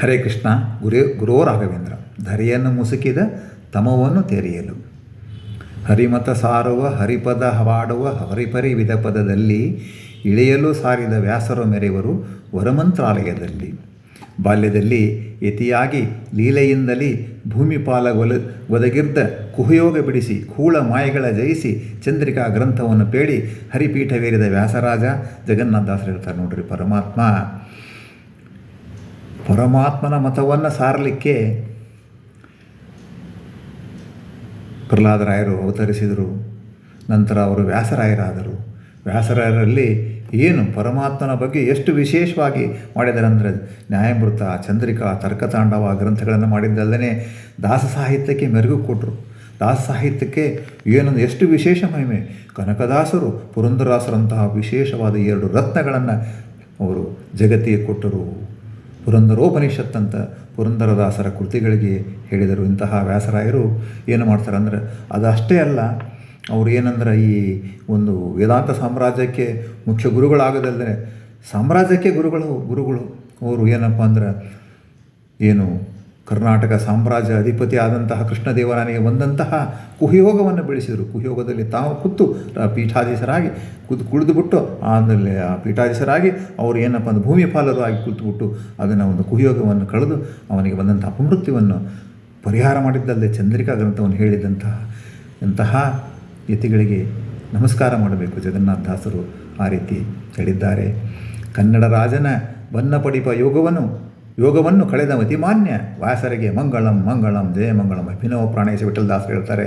ಹರೇ ಕೃಷ್ಣ, ಗುರು ಗುರೋ ರಾಘವೇಂದ್ರ, ಧರೆಯನ್ನು ಮುಸುಕಿದ ತಮವನ್ನು ತೆರೆಯಲು. ಹರಿಮತ ಸಾರುವ ಹರಿಪದ ಹವಾಡುವ ಹರಿಪರಿ ವಿಧ ಪದದಲ್ಲಿ ಇಳೆಯಲು ಸಾರಿದ ವ್ಯಾಸರು ಮೆರೆಯವರು ವರಮಂತ್ರಾಲಯದಲ್ಲಿ. ಬಾಲ್ಯದಲ್ಲಿ ಯತಿಯಾಗಿ ಲೀಲೆಯಿಂದಲೇ ಭೂಮಿಪಾಲ ಒಲ, ಒದಗಿರ್ದ ಕುಹಯೋಗ ಬಿಡಿಸಿ ಕೂಳ ಮಾಯೆಗಳ ಜಯಿಸಿ ಚಂದ್ರಿಕಾ ಗ್ರಂಥವನ್ನು ಪೇಳಿ ಹರಿಪೀಠವೇರಿದ ವ್ಯಾಸರಾಜ ಜಗನ್ನಾಥದಾಸರು ಹೇಳ್ತಾರೆ ನೋಡ್ರಿ ಪರಮಾತ್ಮ. ಪರಮಾತ್ಮನ ಮತವನ್ನು ಸಾರಲಿಕ್ಕೆ ಪ್ರಹ್ಲಾದರಾಯರು ಅವತರಿಸಿದರು. ನಂತರ ಅವರು ವ್ಯಾಸರಾಯರಾದರು. ವ್ಯಾಸರಾಯರಲ್ಲಿ ಏನು ಪರಮಾತ್ಮನ ಬಗ್ಗೆ ಎಷ್ಟು ವಿಶೇಷವಾಗಿ ಮಾಡಿದ್ದಾರೆ ಅಂದರೆ ನ್ಯಾಯಮೃತ ಚಂದ್ರಿಕಾ, ತರ್ಕತಾಂಡವ ಗ್ರಂಥಗಳನ್ನು ಮಾಡಿದ್ದಲ್ಲದೆ ದಾಸ ಸಾಹಿತ್ಯಕ್ಕೆ ಮೆರುಗು ಕೊಟ್ಟರು ದಾಸ ಸಾಹಿತ್ಯಕ್ಕೆ ಏನೊಂದು ಎಷ್ಟು ವಿಶೇಷ ಮಹಿಮೆ? ಕನಕದಾಸರು ಪುರಂದರಾಸರಂತಹ ವಿಶೇಷವಾದ ಎರಡು ರತ್ನಗಳನ್ನು ಅವರು ಜಗತ್ತಿಗೆ ಕೊಟ್ಟರು. ಪುರಂದರೋಪನಿಷತ್ ಅಂತ ಪುರಂದರದಾಸರ ಕೃತಿಗಳಿಗೆ ಹೇಳಿದರು. ಇಂತಹ ವ್ಯಾಸರಾಯರು ಏನು ಮಾಡ್ತಾರೆ ಅಂದರೆ, ಅದಷ್ಟೇ ಅಲ್ಲ, ಅವರು ಏನಂದ್ರೆ ಈ ಒಂದು ವೇದಾಂತ ಸಾಮ್ರಾಜ್ಯಕ್ಕೆ ಮುಖ್ಯ ಗುರುಗಳಾಗದಲ್ಲದೆ ಸಾಮ್ರಾಜ್ಯಕ್ಕೆ ಗುರುಗಳು ಗುರುಗಳು, ಅವರು ಏನಪ್ಪ ಅಂದ್ರೆ, ಏನು ಕರ್ನಾಟಕ ಸಾಮ್ರಾಜ್ಯ ಅಧಿಪತಿ ಆದಂತಹ ಕೃಷ್ಣದೇವರಾಯನಿಗೆ ಬಂದಂತಹ ಕುಹಿಯೋಗವನ್ನು ಬೆಳೆಸಿದರು. ಕುಹಿಯೋಗದಲ್ಲಿ ತಾವು ಕೂತು ಪೀಠಾಧೀಶರಾಗಿ ಕುದು ಕುಳಿದುಬಿಟ್ಟು ಆಮೇಲೆ ಆ ಪೀಠಾಧೀಶರಾಗಿ ಅವರು ಏನಪ್ಪ ಅಂದ್ರೆ ಭೂಮಿ ಆಗಿ ಕುಳಿತುಬಿಟ್ಟು ಅದನ್ನು ಒಂದು ಕುಹಿಯೋಗವನ್ನು ಕಳೆದು ಅವನಿಗೆ ಬಂದಂಥ ಅಪಮೃತ್ಯುವನ್ನು ಪರಿಹಾರ ಮಾಡಿದ್ದಲ್ಲದೆ ಚಂದ್ರಿಕಾ ಗ್ರಂಥವನ್ನು ಹೇಳಿದಂತಹ ಇಂತಹ ಯತಿಗಳಿಗೆ ನಮಸ್ಕಾರ ಮಾಡಬೇಕು. ಜಗನ್ನಾಥ ದಾಸರು ಆ ರೀತಿ ಹೇಳಿದ್ದಾರೆ. ಕನ್ನಡ ರಾಜನ ಬನ್ನ ಪಡಿಪ ಯೋಗವನ್ನು ಯೋಗವನ್ನು ಕಳೆದ ಅತಿಮಾನ್ಯ ವಾಸರಿಗೆ ಮಂಗಳಂ ಮಂಗಳಂ, ಜಯ, ಮಂಗಳಂ, ಅಭಿನವ ಪ್ರಾಣೇಶ ವಿಠಲದಾಸರು ಹೇಳ್ತಾರೆ.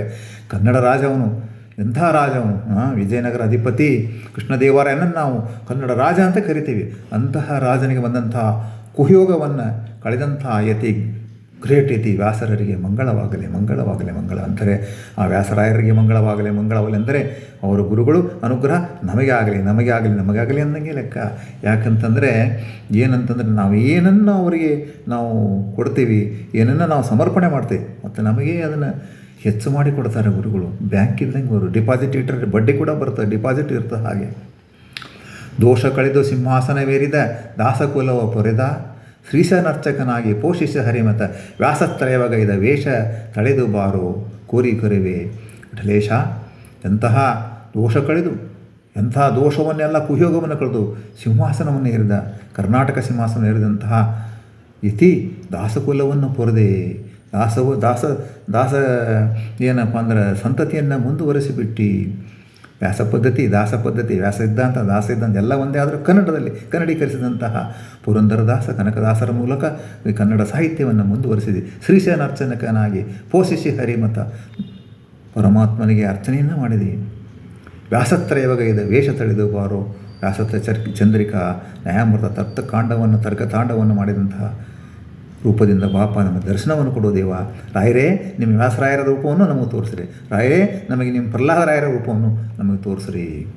ಕನ್ನಡ ರಾಜವನು, ಎಂಥ ರಾಜವನು? ವಿಜಯನಗರ ಅಧಿಪತಿ ಕೃಷ್ಣದೇವರಾಯನನ್ನು ನಾವು ಕನ್ನಡ ರಾಜ ಅಂತ ಕರಿತೀವಿ. ಅಂತಹ ರಾಜನಿಗೆ ಬಂದಂತಹ ಕುಹಯೋಗವನ್ನು ಕಳೆದಂಥ ಯತಿ ಗ್ರೇಟ್ ಇತಿ, ವ್ಯಾಸರರಿಗೆ ಮಂಗಳವಾಗಲಿ ಮಂಗಳವಾಗಲಿ, ಮಂಗಳ ಅಂತಾರೆ ಆ ವ್ಯಾಸರಾಯರಿಗೆ ಮಂಗಳವಾಗಲಿ ಮಂಗಳವಾಗಲಿ ಅಂದರೆ, ಅವರ ಗುರುಗಳು ಅನುಗ್ರಹ ನಮಗೆ ಆಗಲಿ ನಮಗೆ ಆಗಲಿ ನಮಗೆ ಆಗಲಿ ಅಂದಂಗೆ ಲೆಕ್ಕ. ಯಾಕಂತಂದರೆ, ಏನಂತಂದರೆ ನಾವು ಏನನ್ನು ಅವರಿಗೆ ನಾವು ಕೊಡ್ತೀವಿ, ಏನನ್ನು ನಾವು ಸಮರ್ಪಣೆ ಮಾಡ್ತೀವಿ, ಮತ್ತು ನಮಗೆ ಅದನ್ನು ಹೆಚ್ಚು ಮಾಡಿ ಕೊಡ್ತಾರೆ ಗುರುಗಳು. ಬ್ಯಾಂಕ್ ಇದ್ದಂಗೆ ಅವರು, ಡಿಪಾಸಿಟ್ ಇಟ್ಟರೆ ಬಡ್ಡಿ ಕೂಡ ಬರ್ತದೆ ಡಿಪಾಸಿಟ್ ಇರ್ತದೆ ಹಾಗೆ. ದೋಷ ಕಳೆದು ಸಿಂಹಾಸನವೇರಿದ, ದಾಸಕುಲವ ಪೊರೆದ ಶ್ರೀಶನರ್ಚಕನಾಗಿ ಪೋಷಿಸ ಹರಿಮತ ವ್ಯಾಸತ್ರಯವಗೈದ ವೇಷ ತಳೆದು ಬಾರೋ ಕೋರಿ ಕರುವೆ. ವಿಠಲೇಶ ಎಂತಹ ದೋಷ ಕಳೆದು ಎಂತಹ ದೋಷವನ್ನೆಲ್ಲ ಕುಯೋಗವನ್ನು ಕಳೆದು ಸಿಂಹಾಸನವನ್ನು ಹೇರಿದ ಕರ್ನಾಟಕ ಸಿಂಹಾಸನ ಹೇರಿದಂತಹ ಇತಿ ದಾಸಕುಲವನ್ನು ಪೊರೆದೆ. ದಾಸವು, ದಾಸ ದಾಸ ಏನಪ್ಪ ಅಂದ್ರೆ ಸಂತತಿಯನ್ನು ಮುಂದುವರಿಸಿಬಿಟ್ಟು. ವ್ಯಾಸ ಪದ್ಧತಿ, ದಾಸ ಪದ್ಧತಿ, ವ್ಯಾಸ ಸಿದ್ಧಾಂತ, ದಾಸ ಸಿದ್ಧಾಂತ, ಎಲ್ಲ ಒಂದೇ ಆದರೂ ಕನ್ನಡದಲ್ಲಿ ಕನ್ನಡೀಕರಿಸಿದಂತಹ ಪುರಂದರದಾಸ ಕನಕದಾಸರ ಮೂಲಕ ಈ ಕನ್ನಡ ಸಾಹಿತ್ಯವನ್ನು ಮುಂದುವರಿಸಿದೆ. ಶ್ರೀಶೇನಾರ್ಚನಕನಾಗಿ ಪೋಷಿಸಿ ಹರಿಮತ ಪರಮಾತ್ಮನಿಗೆ ಅರ್ಚನೆಯನ್ನು ಮಾಡಿದೆ. ವ್ಯಾಸತ್ರಯವಗೈದ ವೇಷ ತಳೆದು ಬಾರೋ ವ್ಯಾಸತ್ರ ಚರ್ ಚಂದ್ರಿಕಾ ನ್ಯಾಯಾಮೃತ ತರ್ಕ ತರ್ಕತಾಂಡವನ್ನು ಮಾಡಿದಂತಹ ರೂಪದಿಂದ ಬಾಪ ನಮ್ಮ ದರ್ಶನವನ್ನು ಕೊಡೋ ದೇವ. ರಾಯರೇ, ನಿಮ್ಮ ವ್ಯಾಸರಾಯರ ರೂಪವನ್ನು ನಮಗೆ ತೋರಿಸ್ರಿ. ರಾಯರೇ, ನಮಗೆ ನಿಮ್ಮ ಪ್ರಹ್ಲಾದರಾಯರ ರೂಪವನ್ನು ನಮಗೆ ತೋರಿಸ್ರಿ.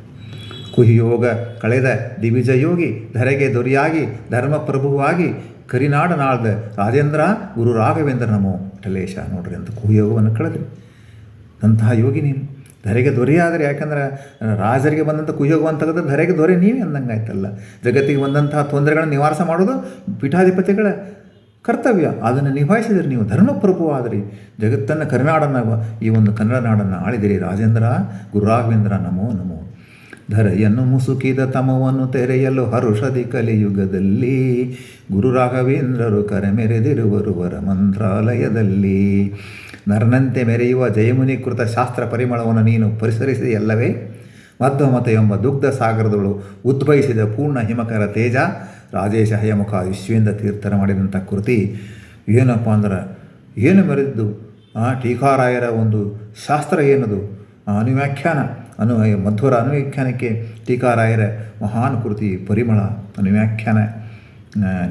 ಕುಹಿಯೋಗ ಕಳೆದ ದಿವಿಜ ಯೋಗಿ, ಧರೆಗೆ ದೊರೆಯಾಗಿ, ಧರ್ಮಪ್ರಭುವಾಗಿ ಕರಿನಾಡನಾಳ್ದ ರಾಜೇಂದ್ರ, ಗುರು ರಾಘವೇಂದ್ರ ನಮೋ. ಟಲೇಶ ನೋಡ್ರಿ ಅಂತ ಕುಹಿಯೋಗವನ್ನು ಕಳೆದ್ರಿ. ಅಂತಹ ಯೋಗಿ ನೀನು. ಧರೆಗೆ ದೊರೆಯಾದರೆ ಯಾಕಂದ್ರೆ, ರಾಜರಿಗೆ ಬಂದಂಥ ಕುಯೋಗವನ್ನು ತೆಗೆದ್ರೆ ಧರೆಗೆ ದೊರೆ ನೀವೇ ಅಂದಂಗೆ ಆಯ್ತಲ್ಲ ಜಗತ್ತಿಗೆ ಬಂದಂತಹ ತೊಂದರೆಗಳನ್ನು ನಿವಾರಸ ಮಾಡೋದು ಪೀಠಾಧಿಪತಿಗಳ ಕರ್ತವ್ಯ. ಅದನ್ನು ನಿಭಾಯಿಸಿದರೆ ನೀವು ಧರ್ಮಪ್ರಭುವಾದರೆ ಜಗತ್ತನ್ನು ಕರ್ನಾಡನ್ನು ಈ ಒಂದು ಕನ್ನಡ ನಾಡನ್ನು ಆಳಿದಿರಿ. ರಾಜೇಂದ್ರ, ಗುರುರಾಘವೇಂದ್ರ, ನಮೋ ನಮೋ. ಧರೆಯನ್ನು ಮುಸುಕಿದ ತಮವನ್ನು ತೆರೆಯಲು ಹರುಷದಿ ಕಲಿಯುಗದಲ್ಲಿ ಗುರು ರಾಘವೇಂದ್ರರು ಕರೆಮೆರೆದಿರುವರು ವರ ಮಂತ್ರಾಲಯದಲ್ಲಿ. ನರನಂತೆ ಮೆರೆಯುವ ಜಯಮುನಿ ಕೃತ ಶಾಸ್ತ್ರ ಪರಿಮಳವನ್ನು ನೀನು ಪರಿಸರಿಸಿದೆಯಲ್ಲವೇ ಮಧ್ವಮತ ಎಂಬ ದುಗ್ಧ ಸಾಗರದಳು ಉದ್ಭವಿಸಿದ ಪೂರ್ಣ ಹಿಮಕರ ತೇಜ ರಾಜೇಶ ಹಯಮುಖ ವಿಶ್ವೇಂದ್ರ ತೀರ್ಥರ ಮಾಡಿದಂಥ ಕೃತಿ ಏನಪ್ಪ ಅಂದ್ರೆ ಏನು ಮೆರೆದಿದ್ದು? ಆ ಟೀಕಾರಾಯರ ಒಂದು ಶಾಸ್ತ್ರ ಏನದು? ಅನುವ್ಯಾಖ್ಯಾನ, ಅನು ಮಧ್ವರ ಅನುವ್ಯಾಖ್ಯಾನಕ್ಕೆ ಟೀಕಾರಾಯರ ಮಹಾನ್ ಕೃತಿ ಪರಿಮಳ ಅನುವ್ಯಾಖ್ಯಾನ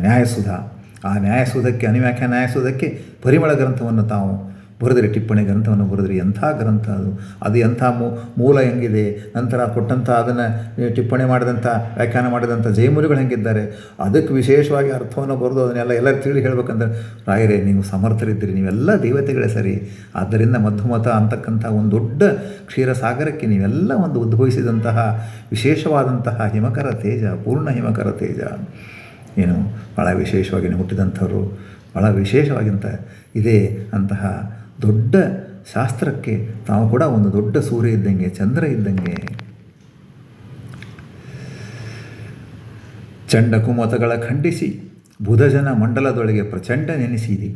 ನ್ಯಾಯಸುಧ. ಆ ನ್ಯಾಯಸುಧಕ್ಕೆ, ಅನುವ್ಯಾಖ್ಯಾನ ನ್ಯಾಯಸುಧಕ್ಕೆ ಪರಿಮಳ ಗ್ರಂಥವನ್ನು ತಾವು ಬರೆದ್ರಿ ಟಿಪ್ಪಣಿ ಗ್ರಂಥವನ್ನು ಬರೆದ್ರಿ. ಎಂಥ ಗ್ರಂಥ ಅದು? ಅದು ಎಂಥ ಮೂಲ ಹೆಂಗಿದೆ? ನಂತರ ಕೊಟ್ಟಂಥ ಅದನ್ನು ಟಿಪ್ಪಣಿ ಮಾಡಿದಂಥ, ವ್ಯಾಖ್ಯಾನ ಮಾಡಿದಂಥ ಜಯಮುನಿಗಳು ಹೆಂಗಿದ್ದಾರೆ? ಅದಕ್ಕೆ ವಿಶೇಷವಾಗಿ ಅರ್ಥವನ್ನು ಬರೆದು ಅದನ್ನೆಲ್ಲ ಎಲ್ಲರೂ ತಿಳಿ ಹೇಳಬೇಕಂದ್ರೆ, ರಾಯರೇ, ನೀವು ಸಮರ್ಥರಿದ್ದೀರಿ. ನೀವೆಲ್ಲ ದೇವತೆಗಳೇ ಸರಿ. ಆದ್ದರಿಂದ ಮಧುಮತ ಅಂತಕ್ಕಂಥ ಒಂದು ದೊಡ್ಡ ಕ್ಷೀರಸಾಗರಕ್ಕೆ ನೀವೆಲ್ಲ ಒಂದು ಉದ್ಭವಿಸಿದಂತಹ ವಿಶೇಷವಾದಂತಹ ಹಿಮಕರ ತೇಜ, ಪೂರ್ಣ ಹಿಮಕರ ತೇಜ. ಏನು? ಭಾಳ ವಿಶೇಷವಾಗಿ ಹುಟ್ಟಿದಂಥವ್ರು ಭಾಳ ವಿಶೇಷವಾಗಿಂತ ಇದೆ ಅಂತಹ ದೊಡ್ಡ ಶಾಸ್ತ್ರಕ್ಕೆ ತಾವು ಕೂಡ ಒಂದು ದೊಡ್ಡ ಸೂರ್ಯ ಇದ್ದಂಗೆ, ಚಂದ್ರ ಇದ್ದಂಗೆ. ಚಂಡಕುಮತಗಳ ಖಂಡಿಸಿ, ಬುಧಜನ ಮಂಡಲದೊಳಗೆ ಪ್ರಚಂಡ ನೆನೆಸಿದಿ.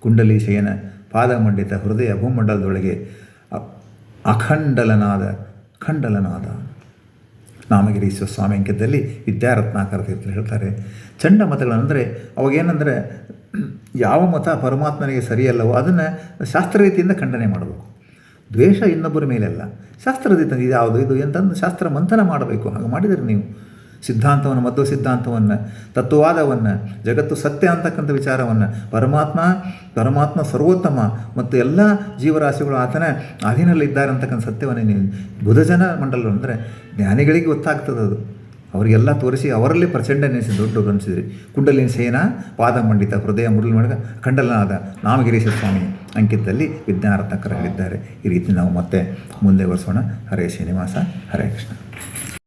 ಕುಂಡಲಿ ಶಯನ ಪಾದಮಂಡಿತ ಹೃದಯ ಭೂಮಂಡಲದೊಳಗೆ ಅಖಂಡಲನಾದ, ಖಂಡಲನಾದ. ನಾಮಗಿರೀಶ್ವರ ಸ್ವಾಮಿ ಅಂಕಿತದಲ್ಲಿ ವಿದ್ಯಾರತ್ನಾಕರ ತೀರ್ಥರು ಹೇಳ್ತಾರೆ. ಚಂಡ ಮತಗಳಂದರೆ ಅವಾಗೇನೆಂದರೆ ಯಾವ ಮತ ಪರಮಾತ್ಮನಿಗೆ ಸರಿಯಲ್ಲವೋ ಅದನ್ನು ಶಾಸ್ತ್ರ ರೀತಿಯಿಂದ ಖಂಡನೆ ಮಾಡಬೇಕು. ದ್ವೇಷ ಇನ್ನೊಬ್ಬರ ಮೇಲೆಲ್ಲ. ಶಾಸ್ತ್ರ ರೀತಿಯಿಂದ ಇದು ಯಾವುದು? ಇದು ಎಂತಂದು ಶಾಸ್ತ್ರ ಮಂಥನ ಮಾಡಬೇಕು. ಹಾಗೆ ಮಾಡಿದರೆ ನೀವು ಸಿದ್ಧಾಂತವನ್ನು ಮಧ್ವ ಸಿದ್ಧಾಂತವನ್ನು, ತತ್ವವಾದವನ್ನು, ಜಗತ್ತು ಸತ್ಯ ಅಂತಕ್ಕಂಥ ವಿಚಾರವನ್ನು, ಪರಮಾತ್ಮ ಪರಮಾತ್ಮ ಸರ್ವೋತ್ತಮ ಮತ್ತು ಎಲ್ಲ ಜೀವರಾಶಿಗಳು ಆತನ ಅಧೀನಲ್ಲಿದ್ದಾರೆ ಅಂತಕ್ಕಂಥ ಸತ್ಯವನ್ನು ನೀವು ಬುಧಜನ ಮಂಡಲ ಅಂದರೆ ಜ್ಞಾನಿಗಳಿಗೆ ಗೊತ್ತಾಗ್ತದೆ ಅದು. ಅವರಿಗೆಲ್ಲ ತೋರಿಸಿ ಅವರಲ್ಲಿ ಪ್ರಚಂಡ ನೆನೆಸಿ ದೊಡ್ಡ ಅನಿಸಿದ್ರಿ. ಕುಂಡಲಿನ ಸೇನ ಪಾದ ಮಂಡಿತ ಹೃದಯ, ಮುರುಳು ಮಾಡಿದ ಖಂಡಲನಾದ ನಾಮಗಿರೀಶ ಸ್ವಾಮಿ ಅಂಕಿತದಲ್ಲಿ ವಿಜ್ಞಾನಾರ್ಥಕರಾಗಿದ್ದಾರೆ ಈ ರೀತಿ ನಾವು ಮತ್ತೆ ಮುಂದೆ ಬರ್ಸೋಣ ಹರೇ ಶ್ರೀನಿವಾಸ, ಹರೇ ಕೃಷ್ಣ.